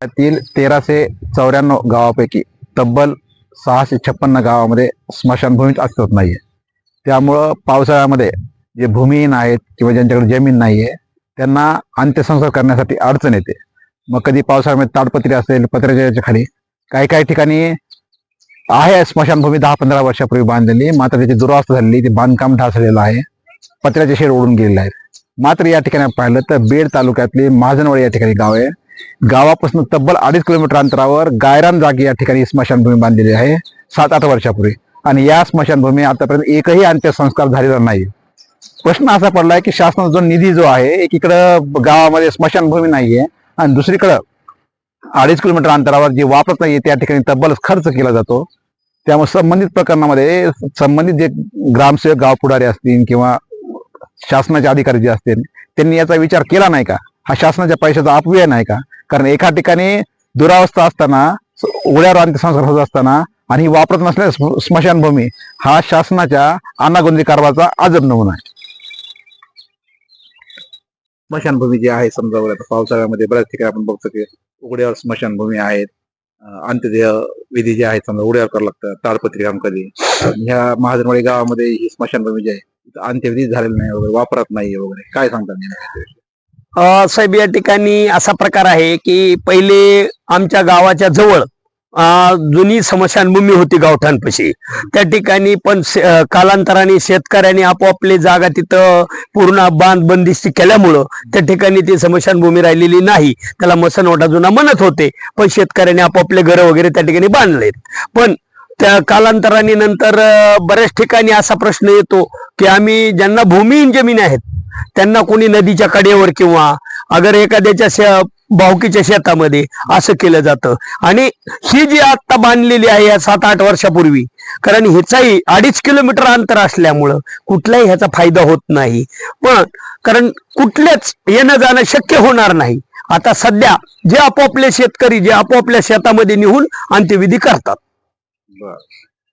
त्यातील तेराशे चौऱ्याण्णव गावापैकी तब्बल सहाशे छप्पन्न गावामध्ये स्मशानभूमीच अस्तित्व नाही आहे त्यामुळं पावसाळ्यामध्ये जे भूमिहीन आहेत किंवा ज्यांच्याकडे जमीन नाही आहे त्यांना अंत्यसंस्कार करण्यासाठी अडचण येते. मग कधी पावसाळ्यामध्ये ताडपत्री असेल पत्र्याच्या खाली. काही काही ठिकाणी आहे स्मशानभूमी दहा पंधरा वर्षापूर्वी बांधलेली. मात्र त्याची दुरावस्था झालेली. ते बांधकाम ढासलेलं आहे. पत्र्याचे शेड ओढून गेलेले आहेत. मात्र या ठिकाणी पाहिलं तर बीड तालुक्यातली महाजनवाडी या ठिकाणी गाव आहे. गावापासून तब्बल अडीच किलोमीटर अंतरावर गायरान जागी या ठिकाणी स्मशानभूमी बांधलेली आहे. सात आठ वर्षापूर्वी. आणि या स्मशानभूमी आतापर्यंत एकही अंत्यसंस्कार झालेला नाही. प्रश्न असा पडलाय की शासनाचा जो निधी जो आहे एकीकडं गावामध्ये स्मशानभूमी नाहीये. आणि दुसरीकडं अडीच किलोमीटर अंतरावर जे वापरत नाही त्या ठिकाणी तब्बल खर्च केला जातो. त्यामुळे संबंधित प्रकरणामध्ये संबंधित जे ग्रामसेवक गाव पुढारी असतील किंवा शासनाचे अधिकारी जे असतील त्यांनी याचा विचार केला नाही का? हा शासनाच्या पैशाचा अपव्यय नाही का? कारण एका ठिकाणी दुरावस्था असताना उड्यावर अंत्यसंस्कार होत असताना आणि वापरत नसलेल्या स्मशानभूमी हा शासनाच्या अनागोंदी कारवाचा अजब नमुना आहे. स्मशानभूमी जी आहे समजा आता पावसाळ्यामध्ये बऱ्याच ठिकाणी आपण बघतो की उघड्यावर स्मशानभूमी आहेत अंत्यदेह विधी जे आहेत समजा उघड्यावर करावं लागतं ताडपत्रिकाम कधी. ह्या महाजनवाडी गावामध्ये ही स्मशानभूमी जी आहे अंत्यविधी झालेला नाही वगैरे वापरत नाही वगैरे. काय सांगतात साहेब या ठिकाणी असा प्रकार आहे की पहिले आमच्या गावाच्या जवळ जुनी स्मशानभूमी होती गावठाणपाशी. त्या ठिकाणी पण शे- कालांतराने शेतकऱ्यांनी आपोआपली जागा तिथं पूर्ण बांध बंदिस्ती केल्यामुळं त्या ठिकाणी ती स्मशानभूमी राहिलेली नाही. त्याला मसनवटा जुना म्हणत होते. पण शेतकऱ्यांनी आपापले घरं वगैरे त्या ठिकाणी बांधलेत. पण त्या कालांतराने नंतर बऱ्याच ठिकाणी असा प्रश्न येतो की आम्ही ज्यांना भूमिहीन जमीन आहेत त्यांना कोणी नदीच्या कडेवर किंवा अगर एखाद्याच्या भावकीच्या शेतामध्ये असं केलं जातं. आणि ही जी आता बांधलेली आहे या सात आठ वर्षापूर्वी कारण ह्याचाही अडीच किलोमीटर अंतर असल्यामुळं कुठलाही ह्याचा फायदा होत नाही. पण कारण कुठल्याच येणं जाणं शक्य होणार नाही. आता सध्या जे आपोआपले शेतकरी जे आपोआपल्या शेतामध्ये निघून अंत्यविधी करतात.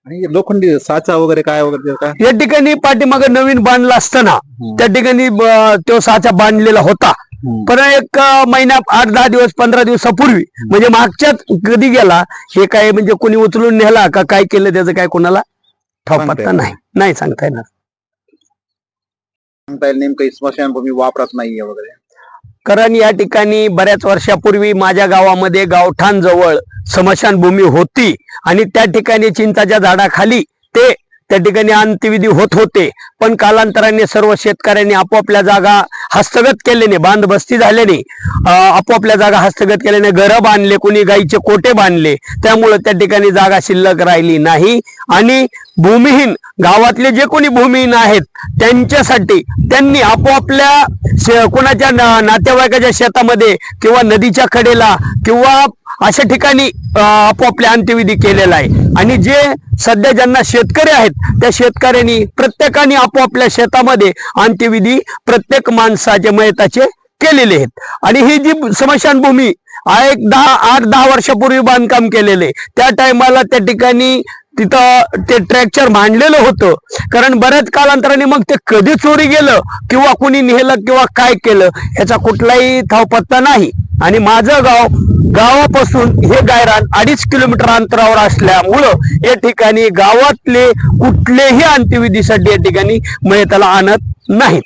आणि लोखंडी साचा वगैरे काय वगैरे काय या ठिकाणी पाठीमागे नवीन बांधला असताना त्या ठिकाणी तो साचा बांधलेला होता. पण एक महिना आठ दहा दिवस पंधरा दिवसापूर्वी म्हणजे मागच्याच कधी गेला हे काय म्हणजे कोणी उचलून नेला का काय केलं त्याचं काय कोणाला ठाव सांगता पत्ता येत नाही. नाही सांगता येणार. सांगता येईल नेमकं स्मशानभूमी वापरत नाहीये वगैरे. कारण या ठिकाणी बऱ्याच वर्षापूर्वी माझ्या गावामध्ये गावठाण जवळ स्मशानभूमी होती आणि त्या ठिकाणी चिंताच्या झाडाखाली ते त्या ठिकाणी अंत्यविधी होत होते. पण कालांतराने सर्व शेतकऱ्यांनी आपापल्या जागा हस्तगत केल्याने बांधबस्ती झाल्याने आपापल्या जागा हस्तगत केल्याने घरं बांधले कोणी गाईचे कोटे बांधले त्यामुळे त्या ठिकाणी जागा शिल्लक राहिली नाही. आणि भूमिहीन गावातले जे कोणी भूमिहीन आहेत त्यांच्यासाठी त्यांनी आपोआपल्या शे- कोणाच्या ना- नातेवाईकाच्या शेतामध्ये किंवा नदीच्या कडेला किंवा अशा ठिकाणी आपोआपल्या अंत्यविधी केलेला आहे. आणि जे सध्या ज्यांना शेतकरी आहेत त्या शेतकऱ्यांनी प्रत्येकाने आपोआपल्या शेतामध्ये अंत्यविधी प्रत्येक माणसाचे मयताचे केलेले आहेत. आणि ही जी स्मशानभूमी एक दहा आठ दहा वर्षापूर्वी बांधकाम केलेले त्या टायमाला त्या ठिकाणी तिथं ते ट्रॅक्चर मांडलेलं होतं. कारण बऱ्याच कालांतराने मग ते कधी चोरी गेलं किंवा कुणी नेलं किंवा काय केलं याचा कुठलाही थावपत्ता नाही. आणि माझं गाव गावापासून हे गायरान अडीच किलोमीटर अंतरावर असल्यामुळं या ठिकाणी गावातले कुठलेही अंत्यविधीसाठी या ठिकाणी मयताला आणत नाहीत.